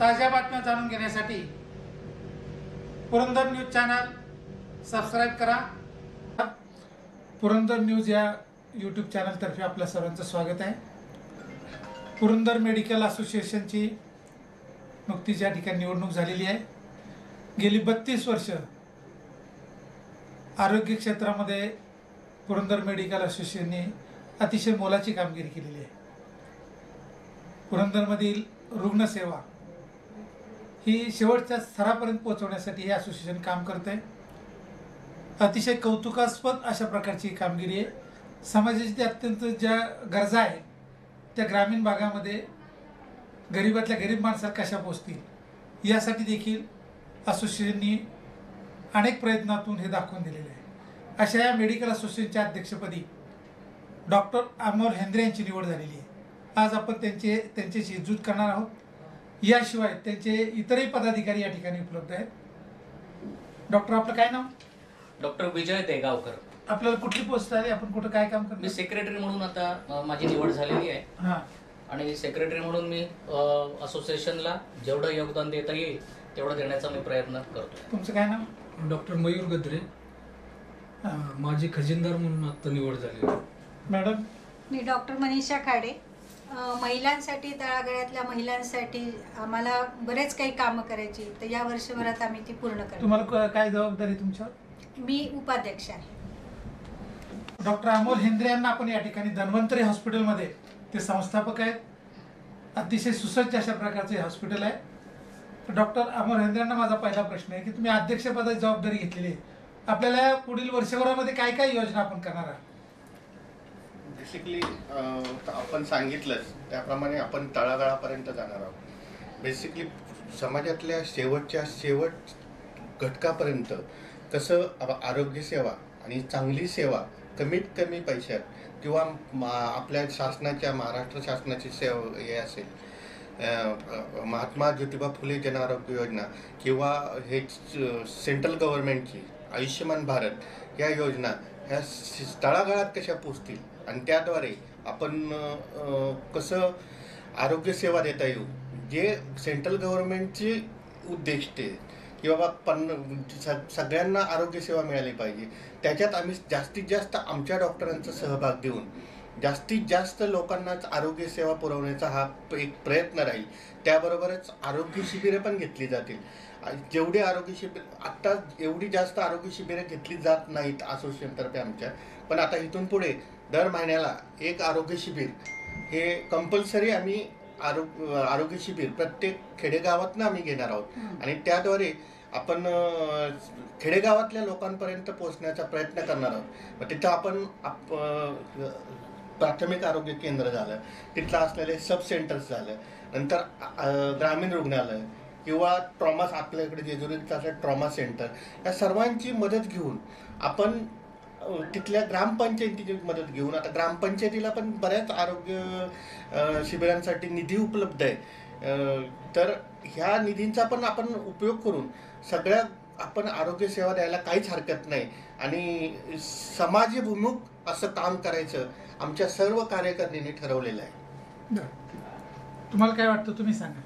ताज्या बातम्या जाणून घेण्यासाठी पुरंदर न्यूज चॅनल सबस्क्राईब करा. पुरंदर न्यूज या यूट्यूब चॅनलतर्फे आपल्या सर्वांचं स्वागत आहे. पुरंदर मेडिकल असोसिएशनची नुकतीच या ठिकाणी निवडणूक झालेली आहे. गेली बत्तीस वर्ष आरोग्य क्षेत्रामध्ये पुरंदर मेडिकल असोसिएशनने अतिशय मोलाची कामगिरी केलेली आहे. पुरंदरमधील रुग्णसेवा ही शेवटच्या स्तरापर्यंत पोहोचवण्यासाठी हे असोसिएशन काम करते अतिशय कौतुकास्पद अशा प्रकारची ही कामगिरी आहे. समाजाची त्या अत्यंत ज्या गरजा आहेत त्या ग्रामीण भागामध्ये गरिबातल्या गरीब माणसाला कशा पोचतील यासाठी देखील असोसिएशननी अनेक प्रयत्नातून हे दाखवून दिलेले आहे. अशा या मेडिकल असोसिएशनच्या अध्यक्षपदी डॉक्टर अमोल हेंद्रे यांची निवड झालेली आहे. आज आपण त्यांचे त्यांच्याशी इज्जूत करणार आहोत. याशिवाय त्यांचे इतरही पदाधिकारी या ठिकाणी उपलब्ध आहेत. डॉक्टर आपलं काय नाव? डॉक्टर विजय देगावकर. आपल्याला कुठली पोस्ट आहे आपण कुठं काय काम मी करतो सेक्रेटरी म्हणून आता अ, माझी निवड झालेली आहे. हां. आणि सेक्रेटरी म्हणून मी अ, असोसिएशनला जेवढं योगदान देता येईल तेवढं देण्याचा मी प्रयत्न करतो तुमचं काय नाव? डॉक्टर मयूर गद्रे अं, माझी खजिनदार म्हणून आता निवड झाली मॅडम? मी डॉक्टर मनीषा खाडे महिलांसाठी तळागाळातल्या महिलांसाठी आम्हाला बरेच काही कामं करायची तर या वर्षभरात आम्ही ती पूर्ण करतो तुम्हाला क- काय जबाबदारी तुमच्यावर? मी उपाध्यक्ष आहे. डॉक्टर अमोल हेंद्रे यांना आपण या ठिकाणी धन्वंतरी हॉस्पिटलमध्ये ते संस्थापक आहेत. अतिशय सुसज्ज अशा प्रकारचे हे हॉस्पिटल आहे. तर डॉक्टर अमोल हेंद्रे यांना माझा पहिला प्रश्न आहे की तुम्ही अध्यक्षपदाची जबाबदारी घेतलेली आहे. आपल्याला पुढील वर्षभरामध्ये काय काय योजना आपण करणार आहात? बेसिकली आपण सांगितलंच त्याप्रमाणे आपण तळागाळापर्यंत जाणार आहोत. बेसिकली समाजातल्या शेवटच्या शेवट घटकापर्यंत कसं आरोग्यसेवा आणि चांगली सेवा कमीत कमी पैशात किंवा मा आपल्या शासनाच्या महाराष्ट्र शासनाची सेवा हे असेल महात्मा ज्योतिबा फुले जन आरोग्य योजना किंवा हे सेंट्रल गव्हर्नमेंटची आयुष्यमान भारत या योजना ह्या तळागाळात कशा पोचतील? आणि त्याद्वारे आपण कसं आरोग्यसेवा देता येऊ जे सेंट्रल गव्हर्नमेंटचे उद्दिष्टे की बाबा पन्न सगळ्यांना आरोग्यसेवा मिळाली पाहिजे त्याच्यात आम्ही जास्तीत जास्त आमच्या डॉक्टरांचा सहभाग देऊन जास्तीत जास्त लोकांनाच आरोग्यसेवा पुरवण्याचा हा एक प्रयत्न राहील. त्याबरोबरच आरोग्य शिबिरे पण घेतली जातील. जेवढी आरोग्य शिबिर आत्ता एवढी जास्त आरोग्य शिबिरे घेतली जात नाहीत असोसिएशनतर्फे आमच्या पण आता इथून पुढे दर महिन्याला एक आरोग्य शिबिर हे कंपल्सरी आम्ही आरोग्य आरोग्य शिबिर प्रत्येक खेडेगावातनं आम्ही घेणार आहोत. आणि त्याद्वारे आपण खेडेगावातल्या लोकांपर्यंत पोहोचण्याचा प्रयत्न करणार आहोत. मग तिथं आपण आप- प्राथमिक आरोग्य केंद्र झालं तिथलं असलेले सब सेंटर्स झालं नंतर ग्रामीण रुग्णालय किंवा ट्रॉमा आपल्याकडे जेजुरीत असं ट्रॉमा सेंटर या सर्वांची मदत घेऊन आपण तिथल्या ग्रामपंचायतीची मदत घेऊन आता ग्रामपंचायतीला पण बऱ्याच आरोग्य शिबिरांसाठी निधी उपलब्ध आहे. अं, तर ह्या निधींचा पण आपण उपयोग करून सगळ्या आपण आरोग्य सेवा द्यायला काहीच हरकत नाही. आणि समाजभिमुख असं काम करायचं आमच्या सर्व कार्यकारिणीने ठरवलेलं आहे. तुम्हाला काय वाटतं? तुम्ही सांगा.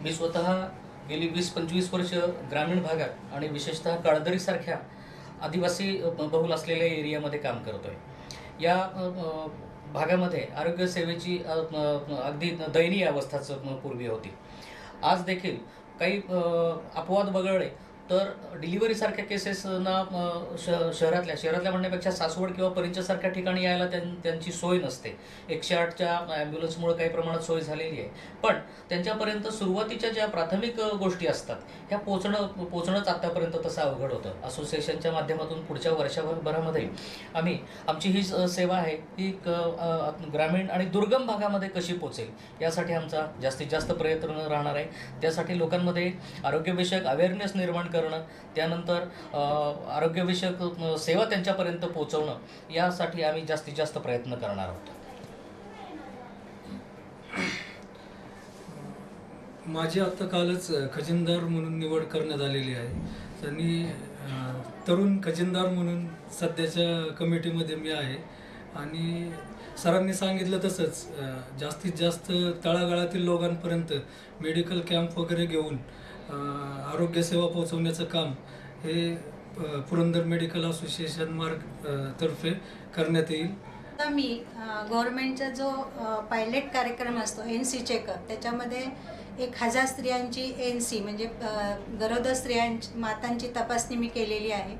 मी स्वतः गेली वीस पंचवीस वर्ष ग्रामीण भागात आणि विशेषतः काळदरीसारख्या आदिवासी बहुल असलेल्या एरियामध्ये काम करतोय. या भागामध्ये आरोग्यसेवेची अगदी दयनीय अवस्थाच पूर्वी होती. आज देखील काही अपवाद वगळले तर डिलिव्हरीसारख्या केसेसना श शहरातल्या शहरातल्या म्हणण्यापेक्षा सासवड किंवा परिचयासारख्या ठिकाणी यायला त्यां त्यांची सोय नसते. एकशे आठच्या ॲम्ब्युलन्समुळे काही प्रमाणात सोय झालेली आहे. पण त्यांच्यापर्यंत सुरुवातीच्या ज्या प्राथमिक गोष्टी असतात ह्या पोचणं पोचणंच आत्तापर्यंत तसं अवघड होतं. असोसिएशनच्या माध्यमातून पुढच्या वर्षभरामध्ये आम्ही आमची ही स- सेवा आहे ती क- ग्रामीण आणि दुर्गम भागामध्ये कशी पोचेल यासाठी आमचा जास्तीत जास्त प्रयत्न राहणार आहे. त्यासाठी लोकांमध्ये आरोग्यविषयक अवेअरनेस निर्माण कर करणं त्यानंतर आरोग्यविषयक सेवा त्यांच्यापर्यंत पोहोचवणं यासाठी आम्ही जास्तीत जास्त प्रयत्न करणार आहोत. माझी आता कालच खजिनदार म्हणून निवड करण्यात आलेली आहे. त्यांनी तरुण खजिनदार म्हणून सध्याच्या कमिटीमध्ये मी आहे. आणि सरांनी सांगितलं तसंच जास्तीत जास्त तळागाळातील लोकांपर्यंत मेडिकल कॅम्प वगैरे घेऊन आरोग्यसेवा पोहोचवण्याचं काम हे पुरंदर मेडिकल असोसिएशन मार्ग तर्फे करण्यात येईल. आता मी गव्हर्नमेंटचा जो पायलट कार्यक्रम असतो एन सी चेकअप त्याच्यामध्ये एक हजार स्त्रियांची एन सी म्हणजे गरोदर स्त्रियांची मातांची तपासणी मी केलेली आहे.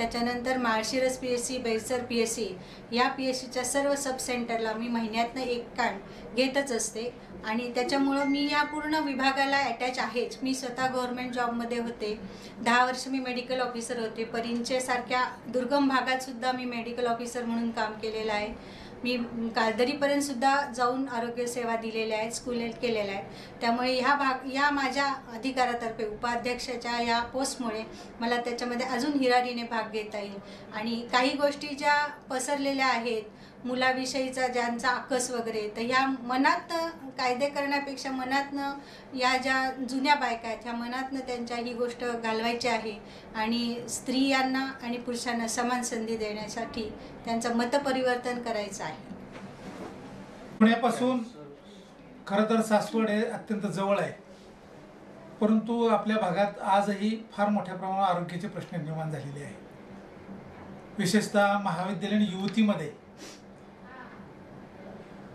त्याच्यानंतर माळशिरस पी एस सी बैसर पी एस सी या पी एस सीच्या सर्व सबसेंटरला मी महिन्यातनं एक कान घेतच असते. आणि त्याच्यामुळं मी या पूर्ण विभागाला अटॅच आहेच. मी स्वतः गव्हर्नमेंट जॉबमध्ये होते. दहा वर्ष मी मेडिकल ऑफिसर होते. परिंचेसारख्या दुर्गम भागातसुद्धा मी मेडिकल ऑफिसर म्हणून काम केलेलं आहे. मी कारदरीपर्यंत सुद्धा जाऊन आरोग्यसेवा दिलेल्या आहेत स्कूल हेल्थ केलेल्या आहेत. त्यामुळे ह्या भाग या माझ्या अधिकारातर्फे उपाध्यक्षाच्या या पोस्टमुळे मला त्याच्यामध्ये अजून हिरारीने भाग घेता येईल. आणि काही गोष्टी ज्या पसरलेल्या आहेत मुलाविषयीचा ज्यांचा आकस वगैरे तर ह्या मनात कायदे करण्यापेक्षा मनातनं या ज्या जुन्या बायका आहेत ह्या मनातनं त्यांच्या ही गोष्ट घालवायची आहे आणि स्त्रियांना आणि पुरुषांना समान संधी देण्यासाठी त्यांचं मतपरिवर्तन करायचं आहे. पुण्यापासून खरं तर सासवड हे अत्यंत जवळ आहे. परंतु आपल्या भागात आजही फार मोठ्या प्रमाणावर आरोग्याचे प्रश्न निर्माण झालेले आहे विशेषतः महाविद्यालयीन युवतीमध्ये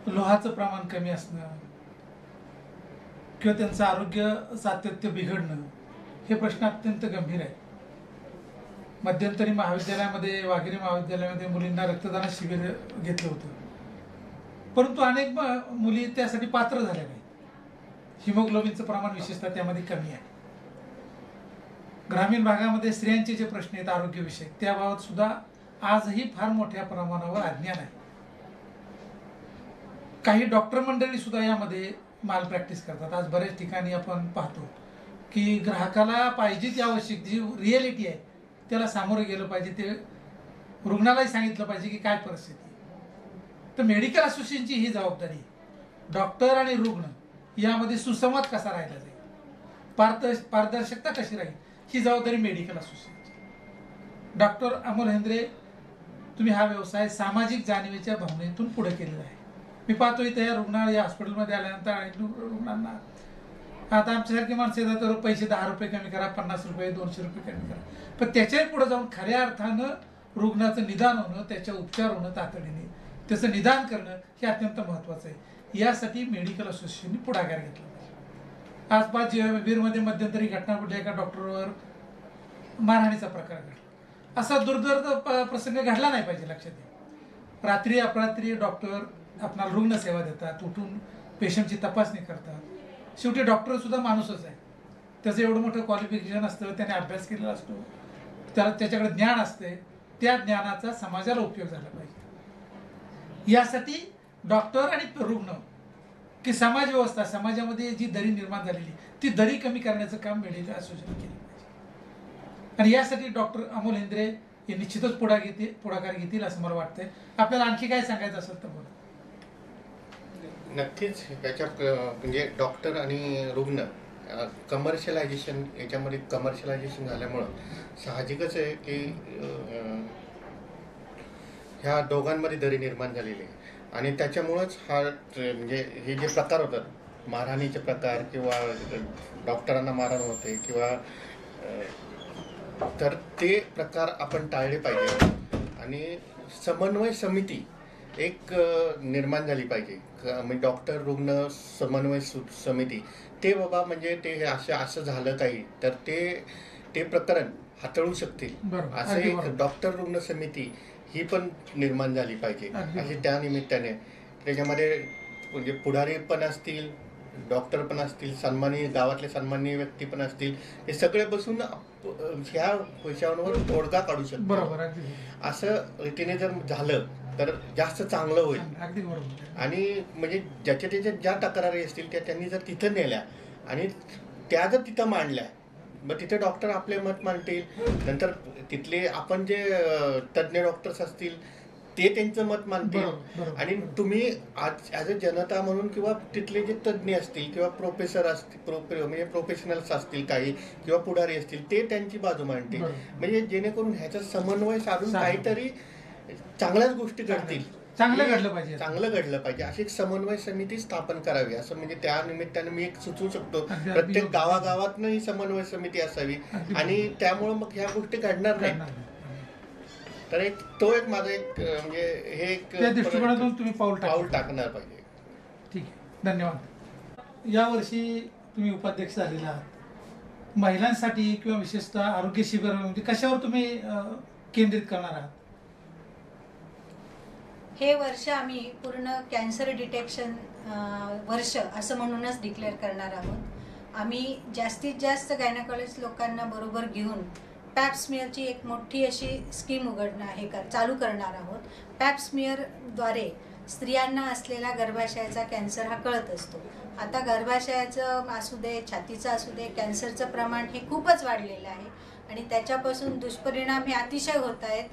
लोहाचं प्रमाण कमी असणं किंवा त्यांचं आरोग्य सातत्य बिघडणं हे प्रश्न अत्यंत गंभीर आहे मध्यंतरी महाविद्यालयामध्ये वाघिरी महाविद्यालयामध्ये मुलींना रक्तदान शिबिर घेतलं होतं. परंतु अनेक मुली त्यासाठी पात्र झाल्या नाहीत. हिमोग्लोबिनचं प्रमाण विशेषतः त्यामध्ये कमी आहे. ग्रामीण भागामध्ये स्त्रियांचे जे प्रश्न आहेत आरोग्यविषयक त्याबाबत सुद्धा आजही फार मोठ्या प्रमाणावर अज्ञान आहे काही डॉक्टर मंडळी सुद्धा यामध्ये माल प्रॅक्टिस करतात. आज बऱ्याच ठिकाणी आपण पाहतो की ग्राहकाला पाहिजे ती आवश्यक जी रिॲलिटी आहे त्याला सामोरं गेलं पाहिजे. ते रुग्णालाही सांगितलं पाहिजे की काय परिस्थिती तर मेडिकल असोसिएशनची ही जबाबदारी डॉक्टर आणि रुग्ण यामध्ये सुसंवाद कसा राहिला जाईल? पारदर्श पारदर्शकता कशी राहील? ही जबाबदारी मेडिकल असोसिएशनची डॉक्टर अमोल हेंद्रे तुम्ही हा व्यवसाय सामाजिक जाणीवेच्या भावनेतून पुढे केलेला आहे. मी पाहतो इथे रुग्णालय या हॉस्पिटलमध्ये आल्यानंतर अनेक रुग्णांना. आता आमच्यासारखी माणसं येतात तर पैसे दहा रुपये कमी करा पन्नास रुपये दोनशे रुपये कमी करा. पण त्याच्याही पुढे जाऊन खऱ्या अर्थानं रुग्णाचं निदान होणं त्याच्या उपचार होणं तातडीने त्याचं निदान करणं हे अत्यंत महत्त्वाचं आहे. यासाठी मेडिकल असोसिएशनने पुढाकार घेतला पाहिजे. आज पाच वीरमध्ये मध्यंतरी घटना घडली एका डॉक्टरवर मारहाणीचा प्रकार घडला. असा दुर्दर्द प- प्रसंग घडला नाही पाहिजे लक्षात घ्या. रात्री अपरात्री डॉक्टर आपणाला रुग्णसेवा देतात उठून पेशंटची तपासणी करतात. शेवटी डॉक्टर सुद्धा माणूसच आहे. त्याचं एवढं मोठं क्वालिफिकेशन असतं त्याने अभ्यास केलेला असतो. त्याला त्याच्याकडे ज्ञान असते. त्या ज्ञानाचा समाजाला उपयोग झाला पाहिजे. यासाठी डॉक्टर आणि रुग्ण की समाज व्यवस्था समाजामध्ये जी दरी निर्माण झालेली ती दरी कमी करण्याचं काम मेडिकल असोसिएशन केलं पाहिजे. आणि यासाठी डॉक्टर अमोल हेंद्रे हे निश्चितच पुढा घेतील पुढाकार घेतील असं मला वाटतंय. आपल्याला आणखी काय सांगायचं असेल तर बोला. नक्कीच. याच्या म्हणजे डॉक्टर आणि रुग्ण कमर्शियलायझेशन याच्यामध्ये कमर्शियलायझेशन झाल्यामुळं साहजिकच आहे की ह्या दोघांमध्ये दरी निर्माण झालेली आहे. आणि त्याच्यामुळंच हा म्हणजे हे जे प्रकार होतात मारहाणीचे प्रकार किंवा डॉक्टरांना मारहाण होते किंवा तर ते प्रकार आपण टाळले पाहिजे आणि समन्वय समिती एक निर्माण झाली पाहिजे. म्हणजे डॉक्टर रुग्ण समन्वय समिती ते बाबा म्हणजे ते असं असं झालं काही तर ते ते प्रकरण हाताळू शकतील. असं एक. डॉक्टर रुग्ण समिती ही पण निर्माण झाली पाहिजे. अशी. त्या निमित्ताने. त्याच्यामध्ये म्हणजे पुढारी पण असतील डॉक्टर पण असतील सन्मानी गावातले सन्माननीय व्यक्ती पण असतील हे सगळे बसून ह्या विषयावर तोडगा काढू शकतो. असं रीतीने जर झालं तर जास्त चांगलं होईल आणि म्हणजे ज्याच्या त्याच्या ज्या तक्रारी असतील त्या त्यांनी जर तिथं नेल्या आणि त्या जर तिथं मांडल्या मग तिथे डॉक्टर आपले मत मांडतील नंतर तिथले आपण जे तज्ज्ञ डॉक्टर्स असतील ते त्यांचं मत मानतील आणि. तुम्ही आज ॲज अ जनता म्हणून किंवा तिथले जे तज्ज्ञ असतील किंवा प्रोफेसर असतील प्रोफे म्हणजे प्रोफेशनल्स असतील काही किंवा पुढारी असतील ते त्यांची बाजू मांडतील. म्हणजे जेणेकरून ह्याचा समन्वय साधून. काहीतरी चांगल्याच गोष्टी घडतील. चांगलं घडलं पाहिजे. चांगलं घडलं पाहिजे. अशी एक समन्वय समिती स्थापन करावी. असं म्हणजे त्या निमित्ताने मी एक सुचवू शकतो. प्रत्येक योग्य. गावागावातनं ही समन्वय समिती असावी. आणि. त्यामुळं मग ह्या गोष्टी घडणार नाही. तर एक तो एक माझा एक म्हणजे हे एक त्या दृष्टिकोनातून तुम्ही पाऊल. पाऊल टाकणार पाहिजे. ठीक आहे. धन्यवाद. यावर्षी तुम्ही उपाध्यक्ष झालेला आहात. महिलांसाठी किंवा विशेषतः आरोग्य शिबिर म्हणजे कशावर तुम्ही केंद्रित करणार आहात? हे वर्ष आम्ही पूर्ण कॅन्सर डिटेक्शन वर्ष असं म्हणूनच डिक्लेअर करणार आहोत. आम्ही जास्तीत जास्त गायनाकॉलॉजिस्ट लोकांना बरोबर घेऊन पॅप्समिअरची एक मोठी अशी स्कीम उघडणं हे कर चालू करणार आहोत. पॅप्समियरद्वारे स्त्रियांना असलेला गर्भाशयाचा कॅन्सर हा कळत असतो. आता गर्भाशयाचं असू दे छातीचं असू दे कॅन्सरचं प्रमाण हे खूपच वाढलेलं आहे. आणि त्याच्यापासून दुष्परिणाम हे अतिशय होत आहेत.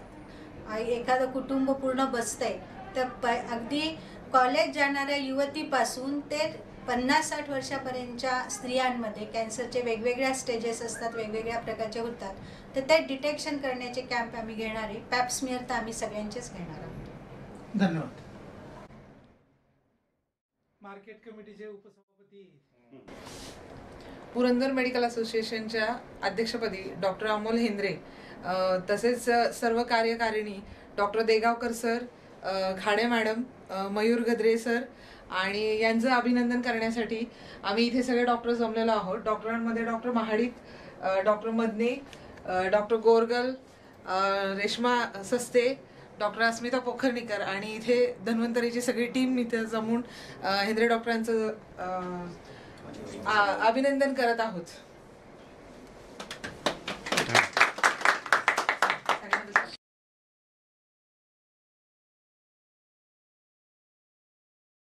एखादं कुटुंब पूर्ण बसतंय तर प अगदी कॉलेज जाणाऱ्या युवतीपासून ते पन्नास साठ वर्षापर्यंतच्या स्त्रियांमध्ये कॅन्सरचे वेगवेगळ्या स्टेजेस असतात वेगवेगळ्या प्रकारचे होतात. तर ते डिटेक्शन करण्याचे कॅम्प आम्ही घेणार आहे. पॅप्समियर तर आम्ही सगळ्यांचेच घेणार आहोत. धन्यवाद. मार्केट कमिटीचे उपसभापती. पुरंदर मेडिकल असोसिएशनच्या अध्यक्षपदी डॉक्टर अमोल हेंद्रे तसेच सर्व कार्यकारिणी doctor Degaonkar sir Ghade madam Mayur Gadre sir आणि यांचं अभिनंदन करण्यासाठी आम्ही इथे सगळे डॉक्टर जमलेलो आहोत. डॉक्टरांमध्ये doctor Mahadik doctor Madane doctor Gorgal Reshma Saste doctor Asmita पोखर्णीकर आणि इथे धन्वंतरीची सगळी टीम इथे जमून हेंद्रे डॉक्टरांचं अभिनंदन करत आहोत.